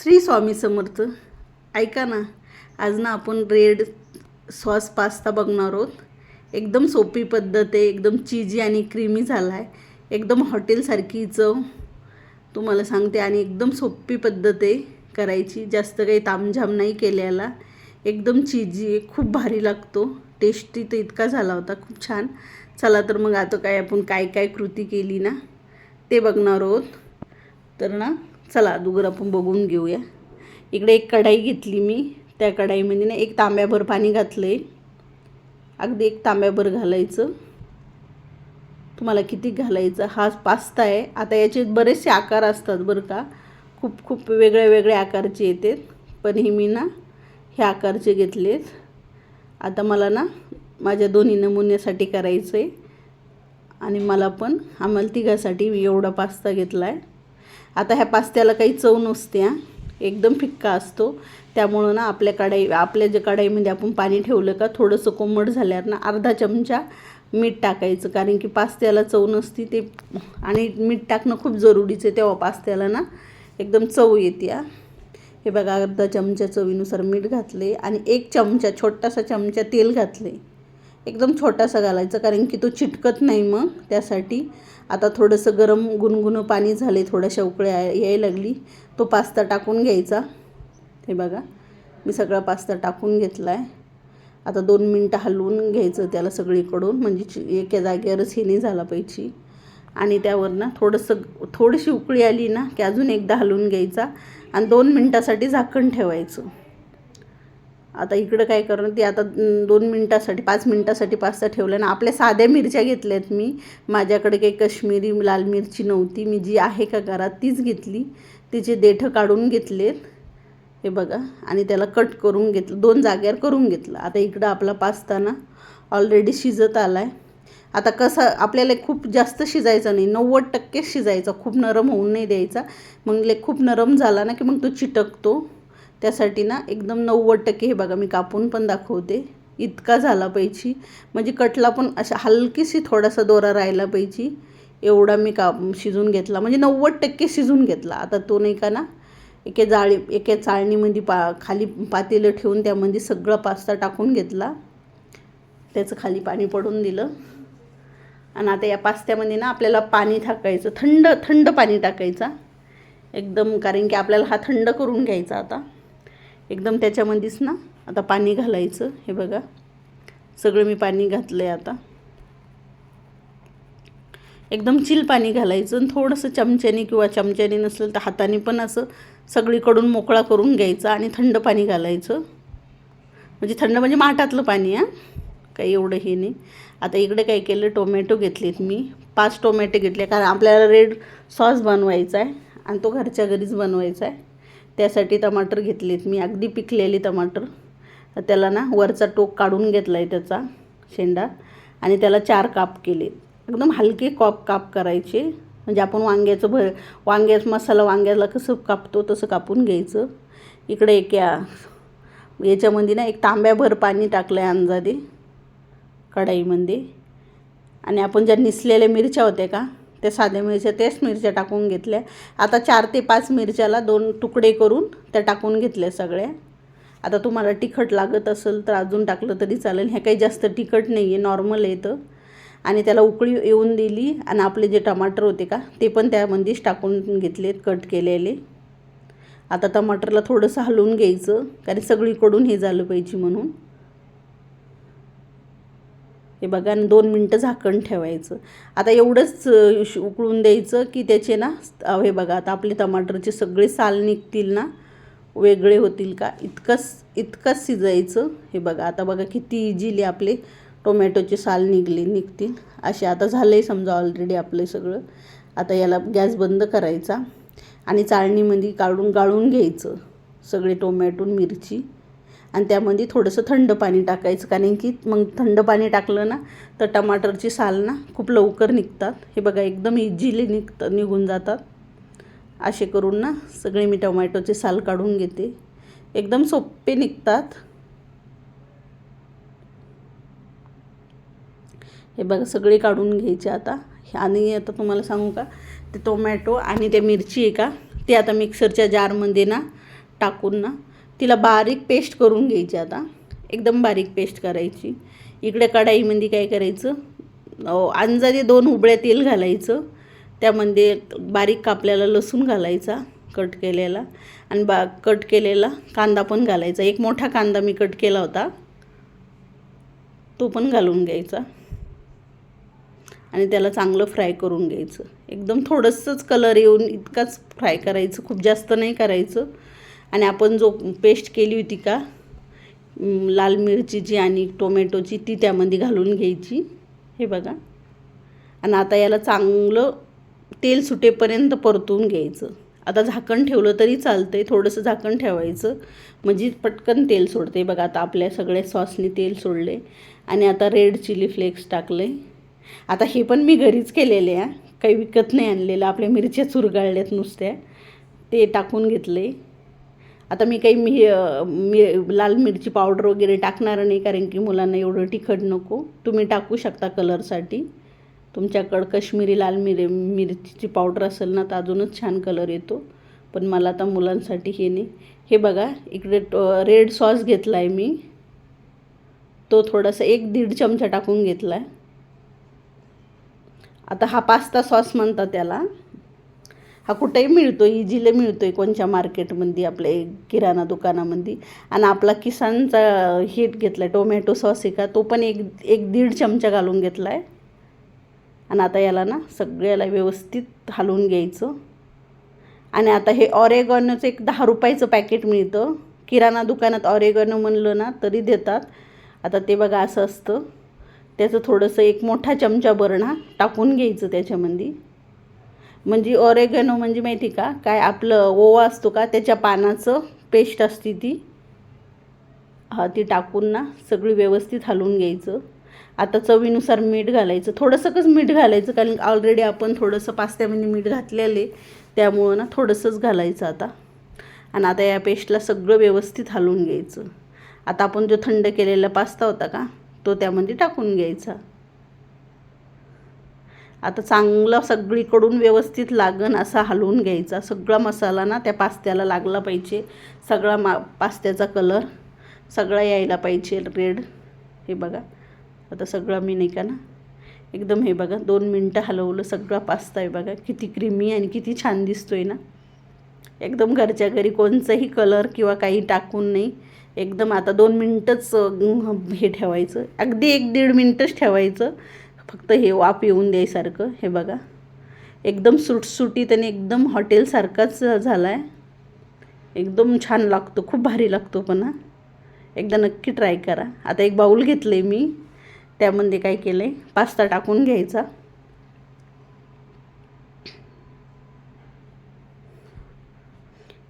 श्री स्वामी समर्थ ऐका ना आज ना आपण रेड सॉस पास्ता बघणार आहोत. एकदम सोपी पद्धत आहे एकदम चिजी आणि क्रीमी झाला आहे एकदम हॉटेलसारखी चव तुम्हाला सांगते आणि एकदम सोपी पद्धत आहे करायची. जास्त काही तामझाम नाही केल्याला एकदम चिजी आहे खूप भारी लागतो. टेस्टी तर इतका झाला होता खूप छान. चला तर मग आता काय आपण काय काय कृती केली ना ते बघणार आहोत. तर ना चला अगोदर आपण बघून घेऊया. इकडे एक कढाई घेतली मी. त्या कढाईमध्ये ना एक तांब्याभर पाणी घातलं आहे अगदी एक तांब्याभर घालायचं. तुम्हाला किती घालायचं? हा पास्ता आहे. आता याचे बरेचसे आकार असतात बरं का. खूप खूप वेगळ्या वेगळ्या आकारचे येतात पण हे मी ना हे आकारचे घेतलेत. आता मला ना माझ्या दोन्ही नमुन्यासाठी करायचं आहे आणि मला पण आम्हाला तिघासाठी मी एवढा पास्ता घेतला आहे आता ह्या पास्त्याला काही चव नसते हां. एकदम फिक्का असतो. त्यामुळं ना आपल्या कढाई आपल्या ज्या कढाईमध्ये आपण पाणी ठेवलं का थोडंसं कोमट झाल्यावर ना अर्धा चमचा मीठ टाकायचं. कारण की पास्त्याला चव नसती ते आणि मीठ टाकणं खूप जरुरीचं आहे तेव्हा पास्त्याला ना एकदम चव येते हा. हे बघा अर्धा चमचा चवीनुसार मीठ घातले आणि एक चमचा छोटासा चमचा तेल घातले एकदम छोटासा घालायचा कारण की तो चिटकत नाही मग त्यासाठी. आता थोडंसं गरम गुणगुणं पाणी झाले थोड्याशा उकळ्या यायला लागली. तो पास्ता टाकून घ्यायचा. हे बघा मी सगळा पास्ता टाकून घेतला आहे आता दोन मिनटं हलवून घ्यायचं त्याला सगळीकडून म्हणजे चि- एका जागेवरच हे नाही झाला पाहिजे. आणि त्यावर ना थोडंसं थोडीशी उकळी आली ना की अजून एकदा हलवून घ्यायचा. आणि दोन मिनटासाठी झाकण ठेवायचं. आता इकडं काय करणं ती आता दोन मिनटासाठी पाच मिनटासाठी पास्ता ठेवला ना आपल्या साध्या मिरच्या घेतल्यात मी. माझ्याकडे काही कश्मीरी लाल मिरची नव्हती. मी जी आहे का घरात तीच घेतली. तिचे देठं काढून घेतलेत. हे बघा आणि त्याला कट करून घेतलं दोन जाग्यावर करून घेतलं. आता इकडं आपला पास्ता ना ऑलरेडी शिजत आला आहे आता कसं आपल्याला खूप जास्त शिजायचं नाही. नव्वद टक्के शिजायचा. खूप नरम होऊन नाही द्यायचा. मग ले खूप नरम झाला ना की मग तो चिटकतो. त्यासाठी ना एकदम नव्वद टक्के हे बघा मी कापून पण दाखवते. इतका झाला पाहिजे म्हणजे कटला पण अशा हलकीशी थोडासा दोरा राहिला पाहिजे एवढा मी का शिजून घेतला. म्हणजे नव्वद टक्के शिजून घेतला. आता तो नाही का ना एके जाळी एके चाळणीमध्ये पा खाली पातेलं ठेवून त्यामध्ये सगळं पास्ता टाकून घेतला. त्याचं खाली पाणी पडून दिलं. आणि आता या पास्त्यामध्ये ना आपल्याला पाणी टाकायचं. थंड थंड पाणी टाकायचा. एकदम कारण की आपल्याला हा थंड करून घ्यायचा आता. एकदम त्याच्यामध्येच ना? आता पाणी घालायचं हे बघा. सगळं मी पाणी घातलं आहे आता. एकदम चिल पाणी घालायचं आणि थोडंसं चमच्याने किंवा चमच्याने नसेल तर हाताने पण असं सगळीकडून मोकळा करून घ्यायचं आणि थंड पाणी घालायचं. म्हणजे थंड म्हणजे माठातलं पाणी हां? काही एवढं हे नाही. आता इकडे काय केलं टोमॅटो घेतलेत मी. पाच टोमॅटो घेतले कारण आपल्याला रेड सॉस बनवायचा आहे आणि तो घरच्या घरीच बनवायचा आहे त्यासाठी टमाटर घेतलेत. मी अगदी पिकलेली टमाटर. तर त्याला ना वरचा टोक काढून घेतला आहे त्याचा शेंडा आणि त्याला चार काप केले. एकदम हलके कॉप काप करायचे. म्हणजे आपण वांग्याचं भर वांग्याच मसाला वांग्याला कसं कापतो तसं कापून घ्यायचं. इकडे एक या याच्यामध्ये ना एक तांब्याभर पाणी टाकलं आहे अंदाजे कढाईमध्ये. आणि आपण ज्या निसलेल्या मिरच्या होत्या का त्या साध्या मिरच्या त्याच मिरच्या टाकून घेतल्या. आता चार ते पाच मिरच्याला दोन तुकडे करून त्या टाकून घेतल्या सगळ्या. आता तुम्हाला तिखट लागत असेल तर अजून टाकलं तरी चालेल. ह्या काही जास्त तिखट नाही आहे नॉर्मल येतं आणि त्याला उकळी येऊन दिली आणि आपले जे टमाटर होते का ते पण त्यामध्येच टाकून घेतलेत कट केलेले. आता टमाटरला थोडंसं हलवून घ्यायचं कारण सगळीकडून हे झालं पाहिजे म्हणून. हे बघा आणि दोन मिनटं झाकण ठेवायचं. आता एवढंच उकळून द्यायचं की त्याचे ना हे बघा आता आपले टमाटरचे सगळे साल निघतील ना वेगळे होतील का? इतकंच इतकंच शिजायचं. हे बघा आता बघा किती इझिली आपले टोमॅटोचे साल निघले निघतील. असे आता झालं आहे समजा ऑलरेडी आपलं सगळं. आता याला गॅस बंद करायचा आणि चाळणीमध्ये काढून गाळून घ्यायचं सगळे टोमॅटो मिरची. आणि त्यामध्ये थोडंसं थंड पाणी टाकायचं कारण की मग थंड पाणी टाकलं ना तर टमाटरची साल ना खूप लवकर निघतात. हे बघा एकदम इझिली निघत निघून जातात. असे करून ना सगळे मी टोमॅटोचे साल काढून घेते. एकदम सोपे निघतात. हे बघा सगळे काढून घ्यायचे आता. आणि आता तुम्हाला सांगू का ते टोमॅटो आणि ते मिरची आहे का ते आता मिक्सरच्या जारमध्ये ना टाकून ना तिला बारीक पेस्ट करून घ्यायची आता. एकदम बारीक पेस्ट करायची. इकडे कढाईमध्ये काय करायचं? अं, दोन उबळ्या तेल घालायचं. त्यामध्ये बारीक कापलेला लसूण घालायचा कट केलेला. आणि बा कट केलेला कांदा पण घालायचा. एक मोठा कांदा मी कट केला होता. तो पण घालून घ्यायचा. आणि त्याला चांगलं फ्राय करून घ्यायचं. एकदम थोडंसंच कलर येऊन इतकाच फ्राय करायचं. खूप जास्त नाही करायचं. आणि आपण जो पेस्ट केली होती का लाल मिरचीची आणि टोमॅटोची ती त्यामध्ये घालून घ्यायची. हे बघा. आणि आता याला चांगलं तेल सुटेपर्यंत परतून घ्यायचं. आता झाकण ठेवलं तरी चालतं आहे थोडंसं झाकण ठेवायचं. म्हणजे पटकन तेल सोडते बघा आता आपल्या सगळ्या सॉसने तेल सोडले आणि आता रेड चिली फ्लेक्स टाकले आता हे पण मी घरीच केलेले आहे. काही विकत नाही आणलेलं. आपल्या मिरच्या चुरगाळल्यात नुसत्या. ते टाकून घेतले आता मी काही मी मी लाल मिरची पावडर वगैरे टाकणार नाही कारण की मुलांना एवढं तिखट नको. तुम्ही टाकू शकता कलरसाठी तुमच्याकडं कश्मीरी लाल मिर मिरचीची पावडर असेल ना तर अजूनच छान कलर येतो. पण मला आता मुलांसाठी हे नाही. हे बघा इकडे रेड सॉस घेतला आहे मी. तो थोडासा एक दीड चमचा टाकून घेतला आहे आता हा पास्ता सॉस म्हणतात त्याला. हा कुठेही मिळतो इझिली मिळतो आहे कोणत्या मार्केटमध्ये आपल्या किराणा दुकानामध्ये. आणि आपला किसानचा हे घेतला आहे टोमॅटो सॉस आहे का तो पण एक एक दीड चमचा घालून घेतला आहे आणि आता याला ना सगळ्याला व्यवस्थित हलवून घ्यायचं. आणि आता हे ऑरेगॉनचं एक दहा रुपयाचं पॅकेट मिळतं. किराणा दुकानात ऑरेगॉनो म्हणलं ना तरी देतात. आता ते बघा असं असतं. त्याचं थोडंसं एक मोठा चमचा बरणा टाकून घ्यायचं त्याच्यामध्ये. म्हणजे ऑरेगॅनो म्हणजे माहिती का? काय आपलं ओवा असतो का? त्याच्या पानाचं पेस्ट असते ती. हा ती टाकून ना सगळी व्यवस्थित हलवून घ्यायचं. आता चवीनुसार मीठ घालायचं. थोडंसंच मीठ घालायचं कारण ऑलरेडी आपण थोडंसं पास्त्यामध्ये मीठ घातलेले त्यामुळं ना थोडंसंच घालायचं आता. आणि आता या पेस्टला सगळं व्यवस्थित हलवून घ्यायचं. आता आपण जो थंड केलेला पास्ता होता का? तो त्यामध्ये टाकून घ्यायचा. आता चांगलं सगळीकडून व्यवस्थित लागन असा हलवून घ्यायचा. सगळा मसाला ना त्या पास्त्याला लागला पाहिजे. सगळा मा पास्त्याचा कलर सगळा यायला पाहिजे. रेड हे बघा. आता सगळं मी नाही का ना? एकदम हे बघा. दोन मिनटं हलवलं. सगळा पास्ता आहे बघा. किती क्रीमी आणि किती छान दिसतो आहे ना? एकदम घरच्या घरी कोणचाही कलर किंवा काही टाकून नाही. एकदम आता दोन मिनटंच हे ठेवायचं. अगदी एक दीड मिनटंच ठेवायचं. फक्त हे वाफ येऊन द्यायसारखं हे बघा. एकदम सुटसुटीत आणि एकदम हॉटेलसारखाच झाला आहे एकदम छान लागतो खूप भारी लागतो पण हा. एकदा नक्की ट्राय करा. आता एक बाऊल घेतलं आहे मी त्यामध्ये काय केलं आहे पास्ता टाकून घ्यायचा.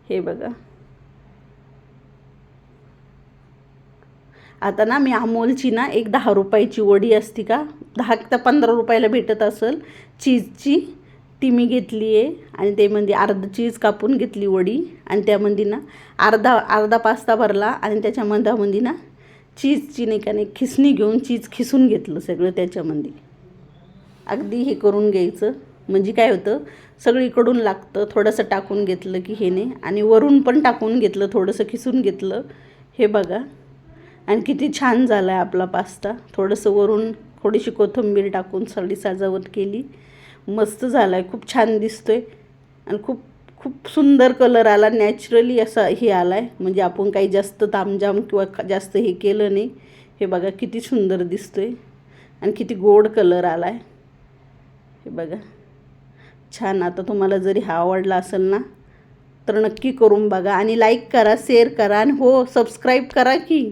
हे बघा. आता ना मी अमोलची ना एक दहा रुपयाची वडी असती का दहा ते पंधरा रुपयाला भेटत असेल. चीजची ती मी घेतली आहे. आणि ते म्हणजे अर्ध चीज कापून घेतली वडी. आणि त्यामध्ये म्हणजे ना अर्धा अर्धा पास्ता भरला. आणि त्याच्यामध्यामध्ये म्हणजे ना चीजची नाही का नाही खिसणी घेऊन चीज खिसून घेतलं सगळं त्याच्यामध्ये. अगदी हे करून घ्यायचं. म्हणजे काय होतं सगळीकडून लागतं. थोडंसं टाकून घेतलं की हे नाही. आणि वरून पण टाकून घेतलं थोडंसं खिसून घेतलं. हे बघा. आणि किती छान झाला आहे आपला पास्ता. थोडंसं वरून थोडीशी कोथिंबीर टाकून सगळी सजावट केली. मस्त झाला आहे खूप छान दिसतो आहे आणि खूप खूप सुंदर कलर आला नॅचरली असा हे आला आहे म्हणजे आपण काही जास्त तामजाम किंवा जास्त हे केलं नाही. हे बघा किती सुंदर दिसतो आहे आणि किती गोड कलर आला आहे हे बघा. छान आता तुम्हाला जरी हा आवडला असेल ना तर नक्की करून बघा. आणि लाईक करा शेअर करा. आणि हो सबस्क्राईब करा की.